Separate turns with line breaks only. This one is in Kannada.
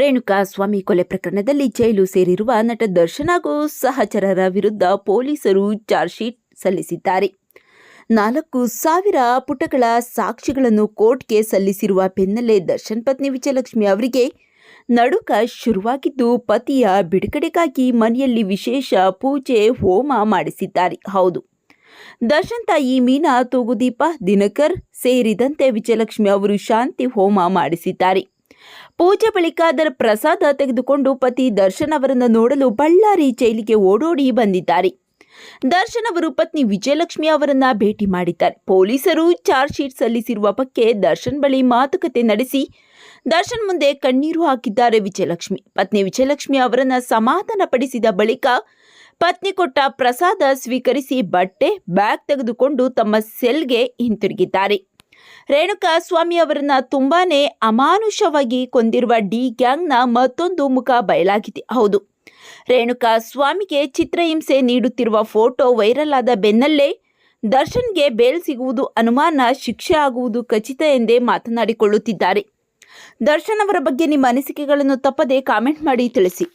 ರೇಣುಕಾ ಸ್ವಾಮಿ ಕೊಲೆ ಪ್ರಕರಣದಲ್ಲಿ ಜೈಲು ಸೇರಿರುವ ನಟ ದರ್ಶನ್ ಹಾಗೂ ಸಹಚರರ ವಿರುದ್ಧ ಪೊಲೀಸರು ಚಾರ್ಜ್ ಶೀಟ್ ಸಲ್ಲಿಸಿದ್ದಾರೆ. ನಾಲ್ಕು ಸಾವಿರ ಪುಟಗಳ ಸಾಕ್ಷಿಗಳನ್ನು ಕೋರ್ಟ್ಗೆ ಸಲ್ಲಿಸಿರುವ ಬೆನ್ನಲ್ಲೇ ದರ್ಶನ್ ಪತ್ನಿ ವಿಜಯಲಕ್ಷ್ಮಿ ಅವರಿಗೆ ನಡುಕ ಶುರುವಾಗಿದ್ದು, ಪತಿಯ ಬಿಡುಗಡೆಗಾಗಿ ಮನೆಯಲ್ಲಿ ವಿಶೇಷ ಪೂಜೆ, ಹೋಮ ಮಾಡಿಸಿದ್ದಾರೆ. ಹೌದು, ದರ್ಶನ್ ತಾಯಿ ಮೀನಾ ತೂಗುದೀಪ, ದಿನಕರ್ ಸೇರಿದಂತೆ ವಿಜಯಲಕ್ಷ್ಮಿ ಅವರು ಶಾಂತಿ ಹೋಮ ಮಾಡಿಸಿದ್ದಾರೆ. ಪೂಜೆ ಬಳಿಕ ಅದರ ಪ್ರಸಾದ ತೆಗೆದುಕೊಂಡು ಪತಿ ದರ್ಶನ್ ಅವರನ್ನು ನೋಡಲು ಬಳ್ಳಾರಿ ಜೈಲಿಗೆ ಓಡೋಡಿ ಬಂದಿದ್ದಾರೆ. ದರ್ಶನ್ ಅವರು ಪತ್ನಿ ವಿಜಯಲಕ್ಷ್ಮಿ ಅವರನ್ನ ಭೇಟಿ ಮಾಡಿದ್ದಾರೆ. ಪೊಲೀಸರು ಚಾರ್ಜ್ ಶೀಟ್ ಸಲ್ಲಿಸಿರುವ ಬಗ್ಗೆ ದರ್ಶನ್ ಬಳಿ ಮಾತುಕತೆ ನಡೆಸಿ ದರ್ಶನ್ ಮುಂದೆ ಕಣ್ಣೀರು ಹಾಕಿದ್ದಾರೆ ವಿಜಯಲಕ್ಷ್ಮಿ. ಪತ್ನಿ ವಿಜಯಲಕ್ಷ್ಮಿ ಅವರನ್ನ ಸಮಾಧಾನಪಡಿಸಿದ ಬಳಿಕ ಪತ್ನಿ ಕೊಟ್ಟ ಪ್ರಸಾದ ಸ್ವೀಕರಿಸಿ ಬಟ್ಟೆ, ಬ್ಯಾಗ್ ತೆಗೆದುಕೊಂಡು ತಮ್ಮ ಸೆಲ್ಗೆ ಹಿಂತಿರುಗಿದ್ದಾರೆ. ರೇಣುಕಾ ಸ್ವಾಮಿ ಅವರನ್ನ ತುಂಬಾನೇ ಅಮಾನುಷವಾಗಿ ಕೊಂದಿರುವ ಡಿ ಗ್ಯಾಂಗ್ನ ಮತ್ತೊಂದು ಮುಖ ಬಯಲಾಗಿದೆ. ಹೌದು, ರೇಣುಕಾ ಸ್ವಾಮಿಗೆ ಚಿತ್ರಹಿಂಸೆ ನೀಡುತ್ತಿರುವ ಫೋಟೋ ವೈರಲ್ ಆದ ಬೆನ್ನಲ್ಲೇ ದರ್ಶನ್ಗೆ ಬೇಲ್ ಸಿಗುವುದು ಅನುಮಾನ, ಶಿಕ್ಷೆ ಆಗುವುದು ಖಚಿತ ಎಂದೇ ಮಾತನಾಡಿಕೊಳ್ಳುತ್ತಿದ್ದಾರೆ. ದರ್ಶನ್ ಅವರ ಬಗ್ಗೆ ನಿಮ್ಮ ಅನಿಸಿಕೆಗಳನ್ನು ತಪ್ಪದೆ ಕಾಮೆಂಟ್ ಮಾಡಿ ತಿಳಿಸಿ.